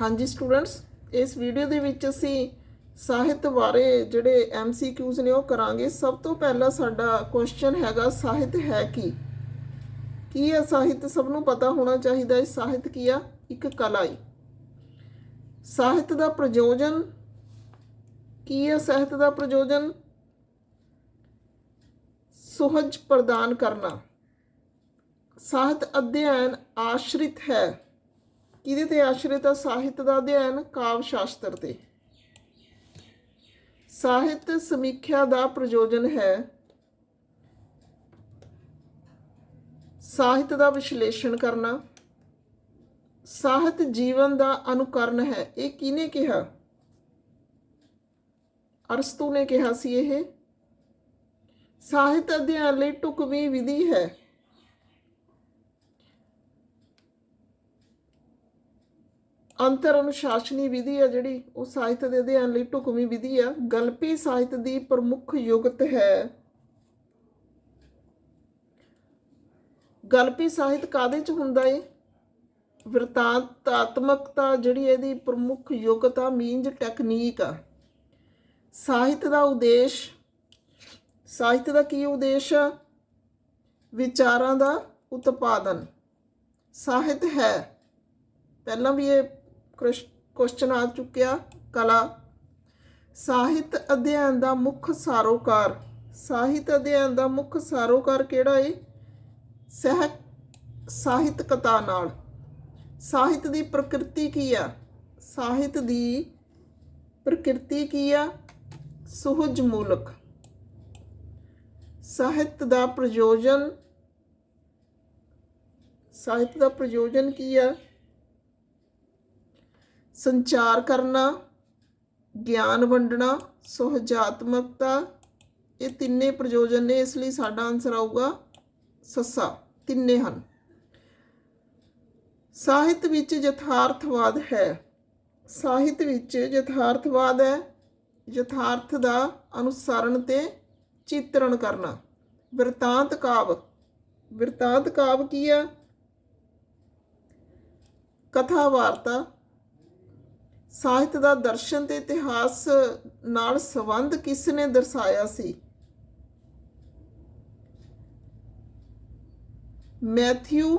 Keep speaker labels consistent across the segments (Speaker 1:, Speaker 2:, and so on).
Speaker 1: ਹਾਂਜੀ ਸਟੂਡੈਂਟਸ ਇਸ ਵੀਡੀਓ ਦੇ ਵਿੱਚ ਅਸੀਂ ਸਾਹਿਤ ਬਾਰੇ ਜਿਹੜੇ ਐਮਸੀਕਿਊਜ਼ ਨੇ ਉਹ ਕਰਾਂਗੇ। ਸਭ ਤੋਂ ਪਹਿਲਾਂ ਸਾਡਾ ਕੁਐਸਚਨ ਹੈਗਾ, ਸਾਹਿਤ ਹੈ ਕੀ? ਕੀ ਹੈ ਸਾਹਿਤ ਸਭ ਨੂੰ ਪਤਾ ਹੋਣਾ ਚਾਹੀਦਾ? ਹੈ ਸਾਹਿਤ ਕੀ ਆ? ਇੱਕ ਕਲਾ ਹੈ ਸਾਹਿਤ ਦਾ ਪ੍ਰਯੋਜਨ, ਕੀ ਹੈ ਸਾਹਿਤ ਦਾ ਪ੍ਰਯੋਜਨ? ਸੁਹਜ ਪ੍ਰਦਾਨ ਕਰਨਾ। ਸਾਹਿਤ ਅਧਿਐਨ ਆਸ਼ਰਿਤ ਹੈ। ਕਿਹਦੇ ਤੇ ਆਸ਼ਰਿਤ ਆ? ਸਾਹਿਤ ਦਾ ਅਧਿਐਨ ਕਾਵ ਸ਼ਾਸਤਰ ਤੇ। ਸਾਹਿਤ ਸਮੀਖਿਆ ਦਾ ਪ੍ਰਯੋਜਨ ਹੈ। ਸਾਹਿਤ ਦਾ ਵਿਸ਼ਲੇਸ਼ਣ ਕਰਨਾ। ਸਾਹਿਤ ਜੀਵਨ ਦਾ ਅਨੁਕਰਨ ਹੈ। ਇਹ ਕਿਹਨੇ ਕਿਹਾ? ਅਰਸਤੂ ਨੇ ਕਿਹਾ ਸੀ ਇਹ। ਸਾਹਿਤ ਅਧਿਐਨ ਲਈ ਢੁਕਵੀਂ ਵਿਧੀ ਹੈ। ਅੰਤਰ ਅਨੁਸ਼ਾਸਨੀ ਵਿਧੀ ਆ ਜਿਹੜੀ, ਉਹ ਸਾਹਿਤ ਦੇ ਅਧਿਐਨ ਲਈ ਢੁਕਵੀਂ ਵਿਧੀ ਆ। ਗਲਪੀ ਸਾਹਿਤ ਦੀ ਪ੍ਰਮੁੱਖ ਯੁਗਤ ਹੈ। ਗਲਪੀ ਸਾਹਿਤ ਕਾਦੇ ਚ ਹੁੰਦਾ ਏ? ਵਰਤਾਂਤਾਤਮਕਤਾ ਜਿਹੜੀ ਇਹਦੀ ਪ੍ਰਮੁੱਖ ਯੁਗਤ ਆ ਮੀਨਜ ਟੈਕਨੀਕ ਆ। ਸਾਹਿਤ ਦਾ ਉਦੇਸ਼, ਸਾਹਿਤ ਦਾ ਕੀ ਉਦੇਸ਼ ਆ? ਵਿਚਾਰਾਂ ਦਾ ਉਤਪਾਦਨ। ਸਾਹਿਤ ਹੈ। ਪਹਿਲਾਂ ਵੀ ਇਹ ਕੁਐਸਚਨ ਆ ਚੁੱਕਿਆ। ਕਲਾ। ਸਾਹਿਤ ਅਧਿਐਨ ਦਾ ਮੁੱਖ ਸਾਰੋਕਾਰ। ਸਾਹਿਤ ਅਧਿਐਨ ਦਾ ਮੁੱਖ ਸਾਰੋਕਾਰ ਕਿਹੜਾ ਏ? ਸਹਿ ਸਾਹਿਤਕਤਾ ਨਾਲ। ਸਾਹਿਤ ਦੀ ਪ੍ਰਕਿਰਤੀ ਕੀ ਆ? ਸਾਹਿਤ ਦੀ ਪ੍ਰਕਿਰਤੀ ਕੀ ਆ? ਸੁਹਜ ਮੂਲਕ। ਸਾਹਿਤ ਦਾ ਪ੍ਰਯੋਜਨ। ਸਾਹਿਤ ਦਾ ਪ੍ਰਯੋਜਨ ਕੀ ਆ? ਸੰਚਾਰ ਕਰਨਾ, ਗਿਆਨ ਵੰਡਣਾ, ਸੁਹਜਾਤਮਕਤਾ, ਇਹ ਤਿੰਨੇ ਪ੍ਰਯੋਜਨ ਨੇ, ਇਸ ਲਈ ਸਾਡਾ ਆਨਸਰ ਆਊਗਾ ਸੱਸਾ, ਤਿੰਨੇ ਹਨ। ਸਾਹਿਤ ਵਿੱਚ ਯਥਾਰਥਵਾਦ ਹੈ। ਸਾਹਿਤ ਵਿੱਚ ਯਥਾਰਥਵਾਦ ਹੈ, ਯਥਾਰਥ ਦਾ ਅਨੁਸਰਣ ਤੇ ਚਿੱਤਰਣ ਕਰਨਾ। ਵਰਤਾਂਤ ਕਾਵ ਵਰਤਾਂਤ ਕਾਵ ਕੀ ਆ ਕਥਾ ਵਾਰਤਾ ਸਾਹਿਤ ਦਾ ਦਰਸ਼ਨ ਤੇ ਇਤਿਹਾਸ ਨਾਲ ਸੰਬੰਧ ਕਿਸ ਨੇ ਦਰਸਾਇਆ ਸੀ? ਮੈਥਿਊ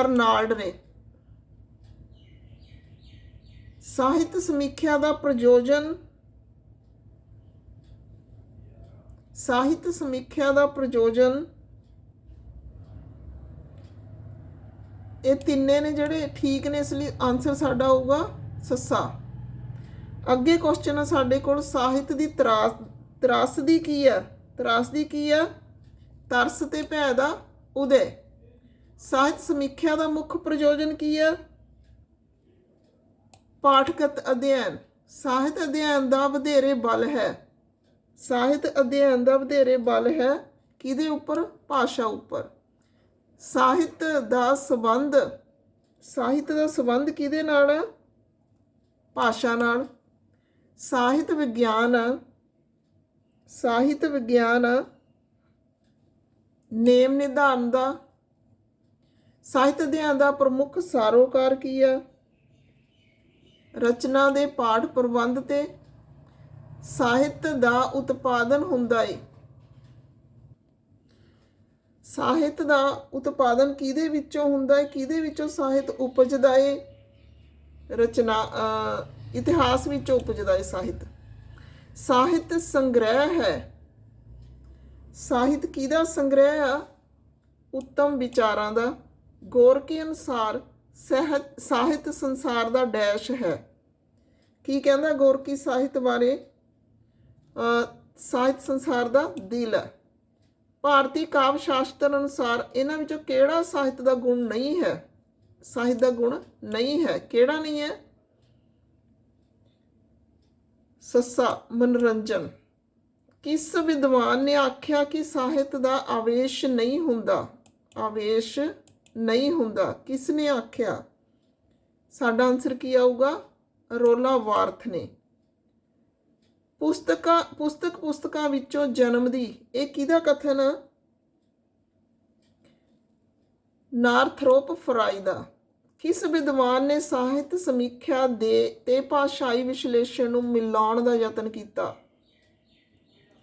Speaker 1: ਅਰਨਾਲਡ ਨੇ। ਸਾਹਿਤ ਸਮੀਖਿਆ ਦਾ ਪ੍ਰਯੋਜਨ। ਸਾਹਿਤ ਸਮੀਖਿਆ ਦਾ ਪ੍ਰਯੋਜਨ ਇਹ ਤਿੰਨੇ ਨੇ ਜਿਹੜੇ ਠੀਕ ਨੇ, ਇਸ ਲਈ ਆਨਸਰ ਸਾਡਾ ਹੋਊਗਾ ਸੱਸਾ। ਅੱਗੇ ਕੁਐਸਚਨ ਆ ਸਾਡੇ ਕੋਲ, ਸਾਹਿਤ ਦੀ ਤਰਾਸ ਤਰਾਸਦੀ ਕੀ ਆ? ਤਰਾਸਦੀ ਕੀ ਆ? ਤਰਸ ਤੇ ਭੈ ਦਾ ਉਦੈ। ਸਾਹਿਤ ਸਮੀਖਿਆ ਦਾ ਮੁੱਖ ਪ੍ਰਯੋਜਨ ਕੀ ਆ? ਪਾਠਕਤ ਅਧਿਐਨ। ਸਾਹਿਤ ਅਧਿਐਨ ਦਾ ਵਧੇਰੇ ਬਲ ਹੈ। ਸਾਹਿਤ ਅਧਿਐਨ ਦਾ ਵਧੇਰੇ ਬਲ ਹੈ ਕਿਹਦੇ ਉੱਪਰ? ਭਾਸ਼ਾ ਉੱਪਰ। ਸਾਹਿਤ ਦਾ ਸਬੰਧ। ਸਾਹਿਤ ਦਾ ਸਬੰਧ ਕਿਹਦੇ ਨਾਲ? ਹੈ ਭਾਸ਼ਾ ਨਾਲ। ਸਾਹਿਤ ਵਿਗਿਆਨ। ਸਾਹਿਤ ਵਿਗਿਆਨ ਨੇਮ ਨਿਧਾਨ ਦਾ। ਸਾਹਿਤ ਅਧਿਐਨ ਦਾ ਪ੍ਰਮੁੱਖ ਸਾਰੋਕਾਰ ਕੀ ਆ ਰਚਨਾ ਦੇ ਪਾਠ ਪ੍ਰਬੰਧ ਤੇ। ਸਾਹਿਤ ਦਾ ਉਤਪਾਦਨ ਹੁੰਦਾ ਏ। ਸਾਹਿਤ ਦਾ ਉਤਪਾਦਨ ਕਿਹਦੇ ਵਿੱਚੋਂ ਹੁੰਦਾ ਹੈ? ਕਿਹਦੇ ਵਿੱਚੋਂ ਸਾਹਿਤ ਉਪਜਦਾ ਏ ਰਚਨਾ ਇਤਿਹਾਸ ਵਿੱਚੋਂ ਉਪਜਦਾ ਏ ਸਾਹਿਤ। ਸਾਹਿਤ ਸੰਗ੍ਰਹਿ ਹੈ। ਸਾਹਿਤ ਕਿਹਦਾ ਸੰਗ੍ਰਹਿ ਆ? ਉੱਤਮ ਵਿਚਾਰਾਂ ਦਾ। ਗੋਰਕੇ ਅਨੁਸਾਰ ਸਹਿਤ, ਸਾਹਿਤ ਸੰਸਾਰ ਦਾ ਡੈਸ਼ ਹੈ। ਕੀ ਕਹਿੰਦਾ ਗੋਰਕੀ ਸਾਹਿਤ ਬਾਰੇ? ਸਾਹਿਤ ਸੰਸਾਰ ਦਾ ਦਿਲ ਹੈ। ਭਾਰਤੀ ਕਾਵਿ ਸ਼ਾਸਤਰ ਅਨੁਸਾਰ ਇਹਨਾਂ ਵਿੱਚੋਂ ਕਿਹੜਾ ਸਾਹਿਤ ਦਾ ਗੁਣ ਨਹੀਂ ਹੈ? ਸਾਹਿਤ ਦਾ ਗੁਣ ਨਹੀਂ ਹੈ। ਕਿਹੜਾ ਨਹੀਂ ਹੈ? ਸੱਸਾ, ਮਨੋਰੰਜਨ। ਕਿਸ ਵਿਦਵਾਨ ਨੇ ਆਖਿਆ ਕਿ ਸਾਹਿਤ ਦਾ ਆਵੇਸ਼ ਨਹੀਂ ਹੁੰਦਾ? ਆਵੇਸ਼ ਨਹੀਂ ਹੁੰਦਾ। ਕਿਸ ਨੇ ਆਖਿਆ? ਸਾਡਾ ਆਨਸਰ ਕੀ ਆਊਗਾ? ਰੋਲਾ ਵਾਰਥ ਨੇ। ਪੁਸਤਕਾਂ, ਪੁਸਤਕ ਪੁਸਤਕਾਂ ਵਿੱਚੋਂ ਜਨਮ ਦੀ, ਇਹ ਕਿਹਦਾ ਕਥਨ? ਆ? ਨਾਰਥਰੋਪ ਫਰਾਈ ਦਾ। ਕਿਸ ਵਿਦਵਾਨ ਨੇ ਸਾਹਿਤ ਸਮੀਖਿਆ ਦੇ ਤੇ ਭਾਸ਼ਾਈ ਵਿਸ਼ਲੇਸ਼ਣ ਨੂੰ ਮਿਲਾਉਣ ਦਾ ਯਤਨ ਕੀਤਾ?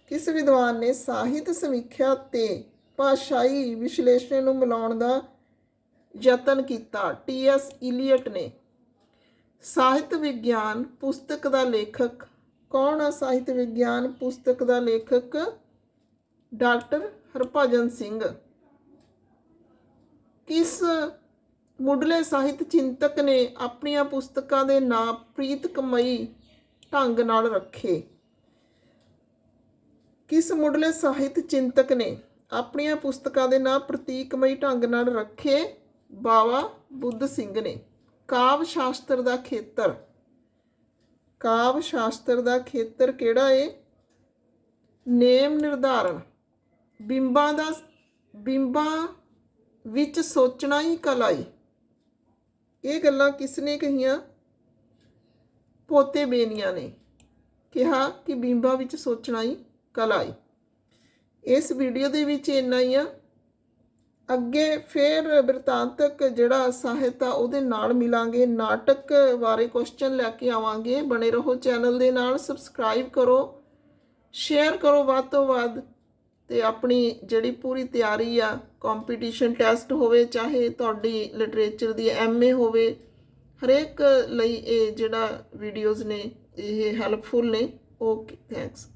Speaker 1: ਕਿਸ ਵਿਦਵਾਨ ਨੇ ਸਾਹਿਤ ਸਮੀਖਿਆ ਤੇ ਭਾਸ਼ਾਈ ਵਿਸ਼ਲੇਸ਼ਣ ਨੂੰ ਮਿਲਾਉਣ ਦਾ ਯਤਨ ਕੀਤਾ? ਟੀ ਐਸ ਇਲੀਅਟ ਨੇ। ਸਾਹਿਤ ਵਿਗਿਆਨ, ਪੁਸਤਕ ਦਾ ਲੇਖਕ ਕੌਣ ਆ ਸਾਹਿਤ ਵਿਗਿਆਨ ਪੁਸਤਕ ਦਾ ਲੇਖਕ? ਡਾਕਟਰ ਹਰਭਜਨ ਸਿੰਘ। ਕਿਸ ਮੁੱਢਲੇ ਸਾਹਿਤ ਚਿੰਤਕ ਨੇ ਆਪਣੀਆਂ ਪੁਸਤਕਾਂ ਦੇ ਨਾਂ ਪ੍ਰੀਤਕਮਈ ਢੰਗ ਨਾਲ ਰੱਖੇ? ਕਿਸ ਮੁੱਢਲੇ ਸਾਹਿਤ ਚਿੰਤਕ ਨੇ ਆਪਣੀਆਂ ਪੁਸਤਕਾਂ ਦੇ ਨਾਂ ਪ੍ਰਤੀਕਮਈ ਢੰਗ ਨਾਲ ਰੱਖੇ? ਬਾਵਾ ਬੁੱਧ ਸਿੰਘ ਨੇ। ਕਾਵ ਸ਼ਾਸਤਰ ਦਾ ਖੇਤਰ। ਕਾਵ ਸ਼ਾਸਤਰ ਦਾ ਖੇਤਰ ਕਿਹੜਾ ਏ? ਨੇਮ ਨਿਰਧਾਰਨ। ਬਿੰਬਾਂ ਦਾ ਬਿੰਬਾਂ ਵਿੱਚ ਸੋਚਣਾ ਹੀ ਕਲਾ ਏ। ਇਹ ਗੱਲਾਂ ਕਿਸਨੇ ਕਹੀਆਂ? ਪੋਤੇ ਬੇਨੀਆਂ ਨੇ। ਕਿਹਾ ਕਿ ਬਿੰਬਾਂ ਵਿੱਚ ਸੋਚਣਾ ਹੀ ਕਲਾ ਏ। ਇਸ ਵੀਡੀਓ ਦੇ ਵਿੱਚ ਇੰਨਾ ਹੀ ਆ। ਅੱਗੇ ਫਿਰ ਬਿਰਤਾਂਤਕ ਜਿਹੜਾ ਸਾਹਿਤ ਆ, ਉਹਦੇ ਨਾਲ ਮਿਲਾਂਗੇ। ਨਾਟਕ ਬਾਰੇ ਕੁਐਸਚਨ ਲੈ ਕੇ ਆਵਾਂਗੇ। ਬਣੇ ਰਹੋ ਚੈਨਲ ਦੇ ਨਾਲ। ਸਬਸਕ੍ਰਾਈਬ ਕਰੋ ਸ਼ੇਅਰ ਕਰੋ ਵੱਧ ਤੋਂ ਵੱਧ ਤੇ ਆਪਣੀ ਜਿਹੜੀ ਪੂਰੀ ਤਿਆਰੀ ਆ ਕੰਪੀਟੀਸ਼ਨ ਟੈਸਟ ਹੋਵੇ, ਚਾਹੇ ਤੁਹਾਡੀ ਲਿਟਰੇਚਰ ਦੀ ਐਮਏ ਹੋਵੇ, ਹਰੇਕ ਲਈ ਇਹ ਜਿਹੜਾ ਵੀਡੀਓਜ਼ ਨੇ, ਇਹ ਹੈਲਪਫੁਲ ਨੇ। Okay thanks